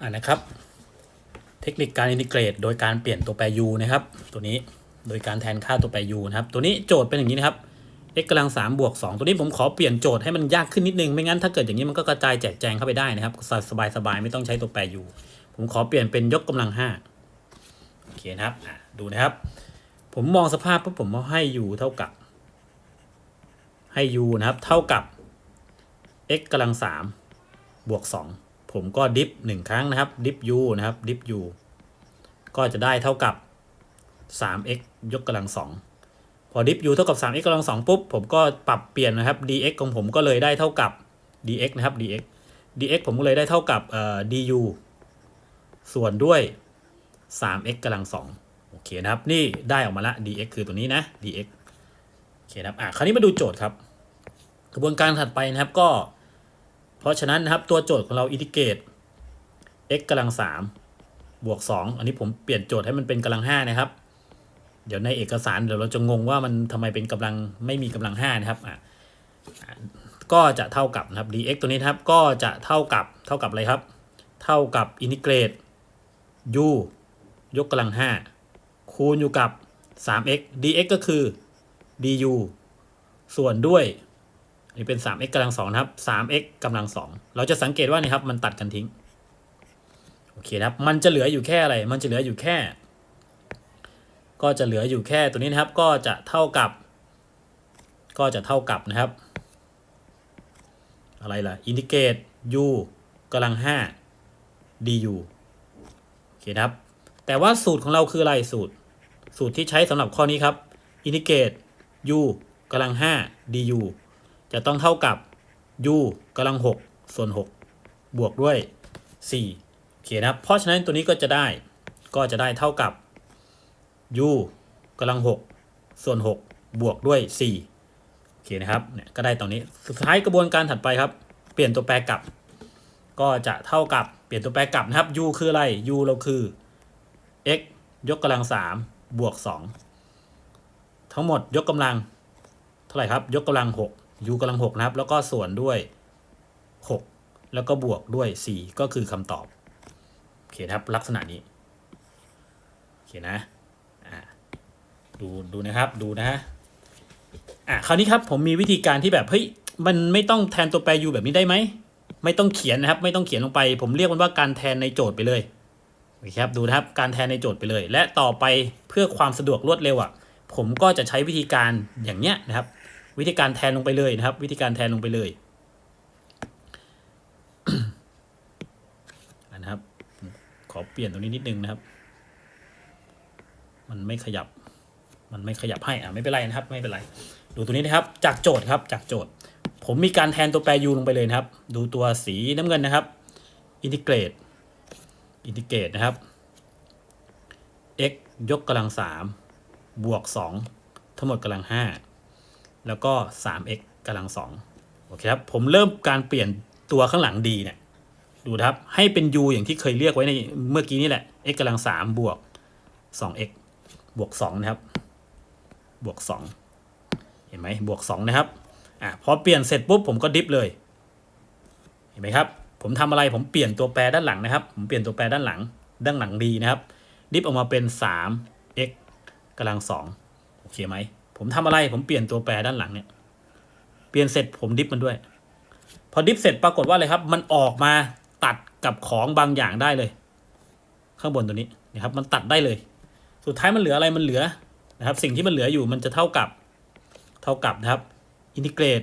อ่านะครับ เทคนิคการอินทิเกรต โดยการเปลี่ยนตัวแปร u นะครับ ตัวนี้โดยการแทนค่าตัวแปร u นะครับ ตัวนี้โจทย์เป็นอย่างนี้นะครับ x กำลัง3บวก2ตัวนี้ผมขอเปลี่ยนโจทย์ให้มันยากขึ้นนิดนึง ไม่งั้นถ้าเกิดอย่างนี้มันก็กระจายแจกแจงเข้าไปได้นะครับ สบายสบายๆไม่ต้องใช้ตัวแปร u ผมขอเปลี่ยนเป็นยกกำลัง5โอเคนะครับดูนะครับ ผมมองสภาพปุ๊บผมเอาให้ u เท่ากับ ให้ u นะครับ เท่ากับ x กำลัง3บวก2 ผมก็ดิฟหนึ่งครั้งนะครับ ดิฟ u นะครับ ดิฟ u ก็จะได้เท่ากับ 3x ยกกำลัง2พอดิฟ u เท่ากับ 3x กำลัง2ปุ๊บ ผมก็ปรับเปลี่ยนนะครับ dx ของผมก็เลยได้เท่ากับ dx นะครับ dx dx ผมก็เลยได้เท่ากับเอ่อ du ส่วนด้วย 3x กำลัง2โอเคนะครับ นี่ได้ออกมาละ dx คือตัวนี้นะ dx โอเคนะครับ อะ คราวนี้มาดูโจทย์ครับ กระบวนการถัดไปนะครับก็ เพราะฉะนั้นนะครับตัวโจทย์ของเราอินทิเกรต x กำลัง3บวก 2 อันนี้ผมเปลี่ยนโจทย์ให้มันเป็นกำลัง5นะครับ เดี๋ยวในเอกสารเดี๋ยวเราจะงงว่ามันทำไมเป็นกำลังไม่มีกำลัง5นะครับอะอะก็จะเท่ากับนะครับ dx ตัวนี้นะครับก็จะเท่ากับเท่ากับอะไรครับ เท่ากับอินทิเกรต u ยกกำลัง 5 คูณอยู่กับ 3x dx ก็คือ du ส่วนด้วย อันนี้เป็น 3x กำลัง2นะครับ 3x กำลัง2เราจะสังเกตว่านี่ครับมันตัดกันทิ้งโอเคนะครับ มันจะเหลืออยู่แค่อะไร มันจะเหลืออยู่แค่ ก็จะเหลืออยู่แค่ตัวนี้นะครับ ก็จะเท่ากับ ก็จะเท่ากับนะครับ อะไรล่ะอินทิเกรต u กำลัง5 du โอเคนะครับ แต่ว่าสูตรของเราคืออะไรสูตร สูตรที่ใช้สำหรับข้อนี้ครับอินทิเกรต u กำลัง5 du จะต้องเท่ากับ u กำลัง 6 ส่วน 6 บวกด้วย 4 โอเคนะครับ เพราะฉะนั้นตัวนี้ก็จะได้ก็จะได้เท่ากับ u กำลัง 6 ส่วน 6 บวกด้วย 4 โอเคนะครับเนี่ยก็ได้ตรงนี้สุดท้ายกระบวนการถัดไปครับ เปลี่ยนตัวแปรกลับ ก็จะเท่ากับเปลี่ยนตัวแปรกลับนะครับ u คืออะไร u เราคือ x ยกกำลัง 3 บวก 2 ทั้งหมดยกกำลังเท่าไหร่ครับ ยกกำลัง 6 u กำลัง6นะครับ แล้วก็ส่วนด้วย 6 แล้วก็บวกด้วย 4 ก็คือคำตอบโอเคนะครับลักษณะนี้โอเคนะดูดูนะครับดูนะฮะอะคราวนี้ครับผมมีวิธีการที่แบบเฮ้ยมันไม่ต้องแทนตัวแปร u แบบนี้ได้ไหมไม่ต้องเขียนนะครับ ไม่ต้องเขียนลงไป ผมเรียกมันว่าการแทนในโจทย์ไปเลยโอเคครับดูนะครับการแทนในโจทย์ไปเลย และต่อไปเพื่อความสะดวกรวดเร็วอะผมก็จะใช้วิธีการอย่างเนี้ยนะครับ วิธีการแทนลงไปเลยนะครับ วิธีการแทนลงไปเลยอันนะครับ ขอเปลี่ยนตรงนี้นิดนึงนะครับ มันไม่ขยับ มันไม่ขยับให้อะไม่เป็นไรนะครับ ไม่เป็นไร ดูตัวนี้นะครับ จากโจทย์ครับจากโจทย์ ผมมีการแทนตัวแปร u ลงไปเลยนะครับ ดูตัวสีน้ำเงินนะครับอินทิเกรตอินทิเกรตนะครับ x ยกกำลังสามบวกสองทั้งหมดกำลังห้า แล้วก็ 3x กำลังสองโอเคครับ ผมเริ่มการเปลี่ยนตัวข้างหลังดีเนี่ย ดูนะครับ ให้เป็น u อย่างที่เคยเรียกไว้ในเมื่อกี้นี่แหละ x กำลังสามบวก 2x บวก 2 นะครับ บวก 2 เห็นไหมบวก 2 นะครับ อะ พอเปลี่ยนเสร็จปุ๊บผมก็ดิฟเลย เห็นไหมครับ ผมทำอะไร ผมเปลี่ยนตัวแปรด้านหลังนะครับ ผมเปลี่ยนตัวแปรด้านหลัง ด้านหลังดีนะครับ ดิฟออกมาเป็น 3x กำลัง2โอเคไหม ผมทำอะไรผมเปลี่ยนตัวแปรด้านหลังเนี่ย เปลี่ยนเสร็จผมดิฟมันด้วย พอดิฟเสร็จปรากฏว่าอะไรครับ มันออกมาตัดกับของบางอย่างได้เลย ข้างบนตัวนี้นะครับ มันตัดได้เลย สุดท้ายมันเหลืออะไรมันเหลือนะครับ สิ่งที่มันเหลืออยู่มันจะเท่ากับ เท่ากับนะครับอินทิเกรต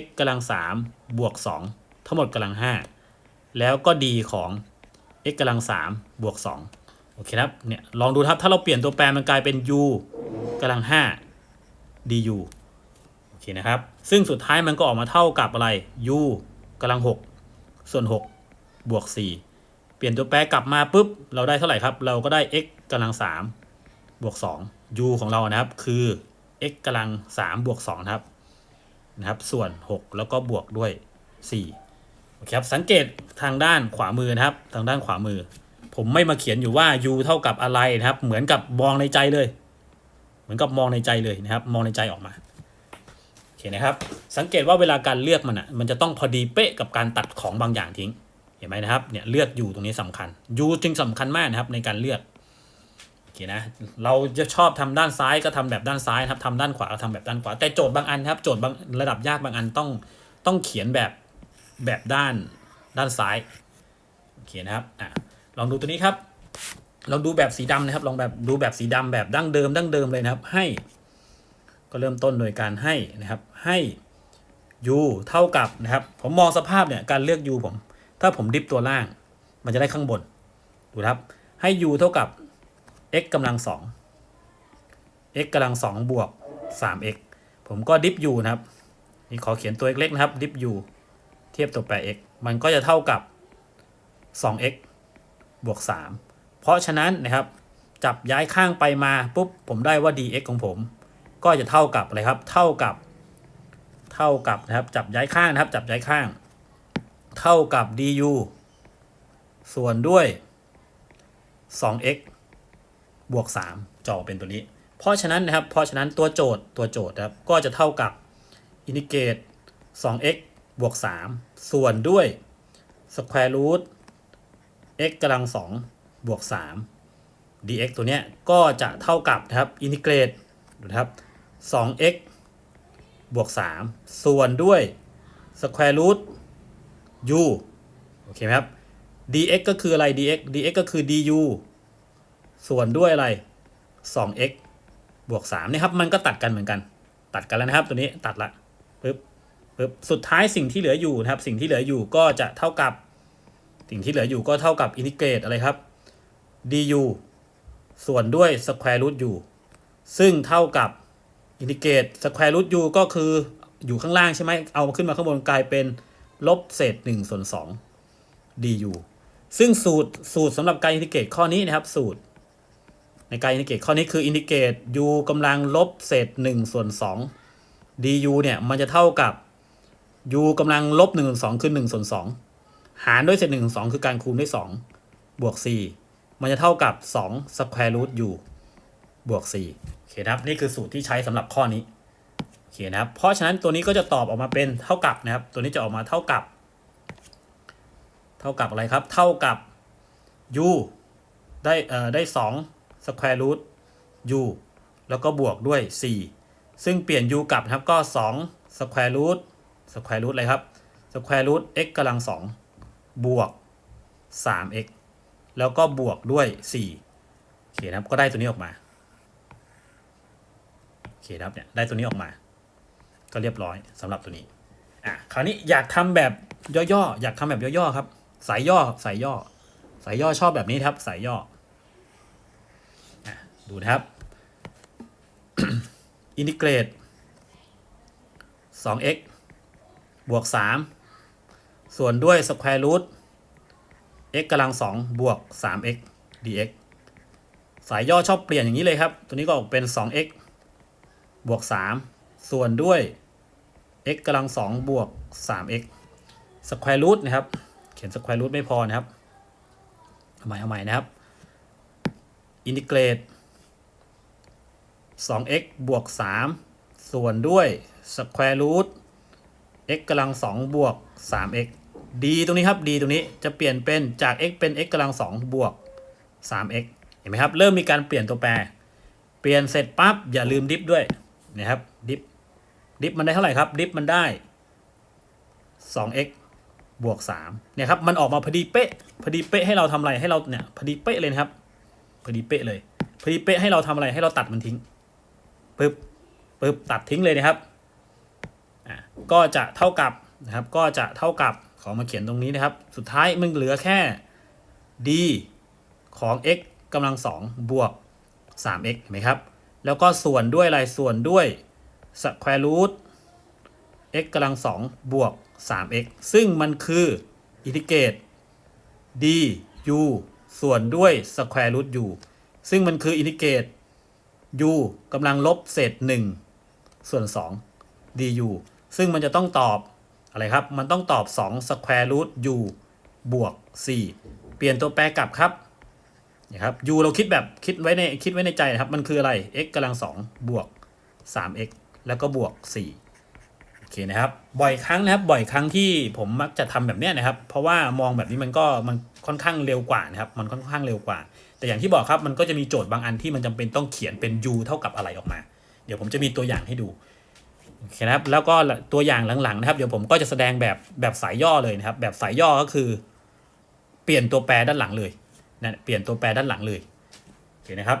x กำลัง3บวก2ทั้งหมดกำลัง5แล้วก็ d ของ x กำลัง3บวก2โอเคครับเนี่ยลองดูครับถ้าเราเปลี่ยนตัวแปรมันกลายเป็น u กำลัง5 du โอเคนะครับ ซึ่งสุดท้ายมันก็ออกมาเท่ากับอะไร u กำลัง 6 ส่วน 6 บวก 4 เปลี่ยนตัวแปรกลับมาปุ๊บ เราได้เท่าไหร่ครับ เราก็ได้ x กำลัง 3 บวก 2 u ของเรานะครับ คือ x กำลัง 3 บวก 2 นะครับ นะครับ ส่วน 6 แล้วก็บวกด้วย 4 โอเคครับ สังเกตทางด้านขวามือนะครับ ทางด้านขวามือ ผมไม่มาเขียนอยู่ว่า u เท่ากับอะไรนะครับ เหมือนกับมองในใจเลย มือนกับมองในใจเลยนะครับ มองในใจออกมาโอเคนะครับ สังเกตว่าเวลาการเลือกมันอะมันจะต้องพอดีเป๊ะกับการตัดของบางอย่างทิ้ง เห็นไหมนะครับเนี่ยเลือก u ตรงนี้สำคัญ u จึงสำคัญมากนะครับในการเลือกโอเคนะเราจะชอบทำด้านซ้ายก็ทำแบบด้านซ้ายครับทำด้านขวาก็ทำแบบด้านขวา แต่โจทย์บางอันครับโจทย์บางระดับยากบางอันต้องต้องเขียนแบบแบบด้านด้านซ้ายโอเคนะครับอะลองดูตัวนี้ครับ ลองดูแบบสีดำนะครับ ลองแบบดูแบบสีดำแบบดั้งเดิมดั้งเดิมเลยนะครับ ให้ ก็เริ่มต้นโดยการให้นะครับ ให้ u เท่ากับนะครับ ผมมองสภาพเนี่ยการเลือก u ผม ถ้าผมดิฟตัวล่าง มันจะได้ข้างบน ดูครับ ให้ u เท่ากับ x กำลังสอง x กำลังสองบวก 3x ผมก็ดิฟ u นะครับนี่ขอเขียนตัวเล็กๆนะครับ ดิฟ u เทียบตัวแปร x มันก็จะเท่ากับ 2x บวก 3 เพราะฉะนั้นนะครับจับย้ายข้างไปมาปุ๊บผมได้ว่า dx ของผม ก็จะเท่ากับอะไรครับ เท่ากับ เท่ากับนะครับจับย้ายข้างนะครับ จับย้ายข้าง เท่ากับ du ส่วนด้วย 2x บวก 3จะอเป็นตัวนี้ เพราะฉะนั้นนะครับ เพราะฉะนั้นตัวโจทย์ตัวโจทย์นะครับ ก็จะเท่ากับอินทิเกรต 2x บวก 3 ส่วนด้วย square root x กำลัง2 บวก 3 dx ตัวเนี้ยก็จะเท่ากับนะครับอินทิเกรตนะครับ 2x บวก 3 ส่วนด้วย square root u โอเคไหมครับ dx ก็คืออะไร dx dx ก็คือ du ส่วนด้วยอะไร 2x บวก3นี่ครับ มันก็ตัดกันเหมือนกัน ตัดกันแล้วนะครับ ตัวนี้ตัดละปึ๊บปึ๊บสุดท้ายสิ่งที่เหลืออยู่นะครับ สิ่งที่เหลืออยู่ก็จะเท่ากับ สิ่งที่เหลืออยู่ก็เท่ากับอินทิเกรตอะไรครับ du ส่วนด้วย square root u ซึ่งเท่ากับอินทิเกรต square root u ก็คืออยู่ข้างล่างใช่ไหม เอามาขึ้นมาข้างบนกลายเป็นลบเศษ1ส่วน2 du ซึ่งสูตรสูตรสำหรับการอินทิเกรตข้อนี้นะครับสูตร ในการอินทิเกรตข้อนี้คืออินทิเกรต u กำลังลบเศษ1ส่วน2 du เนี่ยมันจะเท่ากับ u กำลังลบ1ส่วน2คือ1ส่วน2หารด้วยเศษ1ส่วน2คือการคูณด้วย 2 บวก 4 มันจะเท่ากับ2 square root u บวก4โอเคนะครับ นี่คือสูตรที่ใช้สำหรับข้อนี้โอเคนะครับ เพราะฉะนั้นตัวนี้ก็จะตอบออกมาเป็นเท่ากับนะครับ ตัวนี้จะออกมาเท่ากับ เท่ากับอะไรครับ เท่ากับ u ได้เอ่อได้2 square root u แล้วก็บวกด้วย 4 ซึ่งเปลี่ยน u กลับนะครับก็ 2 square root square root อะไรครับ square root x กำลัง2บวก 3x แล้วก็บวกด้วย4โอเคนะครับก็ได้ตัวนี้ออกมาโอเคครับเนี่ยได้ตัวนี้ออกมา ก็เรียบร้อยสำหรับตัวนี้อะคราวนี้อยากทำแบบย่อๆอยากทำแบบย่อๆครับ สายย่อสายย่อ สายย่อชอบแบบนี้ครับ สายย่ออะดูนะครับอินทิเกรต 2x บวก 3 ส่วนด้วย square root x กำลัง2บวก 3x dx สายย่อชอบเปลี่ยนอย่างนี้เลยครับ ตัวนี้ก็ออกเป็น 2x บวก 3 ส่วนด้วย x กำลัง2บวก 3x square root นะครับ เขียน square root ไม่พอนะครับเอาใหม่เอาใหม่นะครับอินทิเกรต 2x บวก 3 ส่วนด้วย square root x กำลัง2บวก 3x d ตรงนี้ครับ d ตรงนี้จะเปลี่ยนเป็นจาก x เป็น x กำลัง2บวก 3x เห็นไหมครับ เริ่มมีการเปลี่ยนตัวแปร เปลี่ยนเสร็จปั๊บอย่าลืมดิฟด้วยนะครับดิฟดิฟมันได้เท่าไหร่ครับดิฟมันได้ 2x บวก3เนี่ยครับมันออกมาพอดีเป๊ะพอดีเป๊ะให้เราทำอะไรให้เราเนี่ยพอดีเป๊ะเลยนะครับพอดีเป๊ะเลยพอดีเป๊ะให้เราทำอะไรให้เราตัดมันทิ้งปึ๊บปึ๊บตัดทิ้งเลยนะครับอะก็จะเท่ากับนะครับก็จะเท่ากับ ขอมาเขียนตรงนี้นะครับ สุดท้ายมันเหลือแค่ d ของ x กำลังสองบวก 3x เห็นไหมครับ แล้วก็ส่วนด้วยอะไรส่วนด้วย square root x กำลังสองบวก 3x ซึ่งมันคืออินทิเกรต d u ส่วนด้วย square root u ซึ่งมันคืออินทิเกรต u กำลังลบเศษ 1 ส่วน 2 du ซึ่งมันจะต้องตอบ อะไรครับ มันต้องตอบ2 square root u บวก 4 เปลี่ยนตัวแปรกลับครับนะครับ u เราคิดแบบคิดไว้ในคิดไว้ในใจนะครับ มันคืออะไร x กำลัง2บวก 3x แล้วก็บวก 4 โอเคนะครับ บ่อยครั้งนะครับ บ่อยครั้งที่ผมมักจะทำแบบนี้นะครับ เพราะว่ามองแบบนี้มันก็มันค่อนข้างเร็วกว่านะครับ มันค่อนข้างเร็วกว่า แต่อย่างที่บอกครับ มันก็จะมีโจทย์บางอันที่มันจำเป็นต้องเขียนเป็น u เท่ากับอะไรออกมา เดี๋ยวผมจะมีตัวอย่างให้ดู นะครับแล้วก็ตัวอย่างหลังๆนะครับเดี๋ยวผมก็จะแสดงแบบแบบสายย่อเลยนะครับ แบบสายย่อก็คือ เปลี่ยนตัวแปรด้านหลังเลยนะเปลี่ยนตัวแปรด้านหลังเลยโอเคนะครับ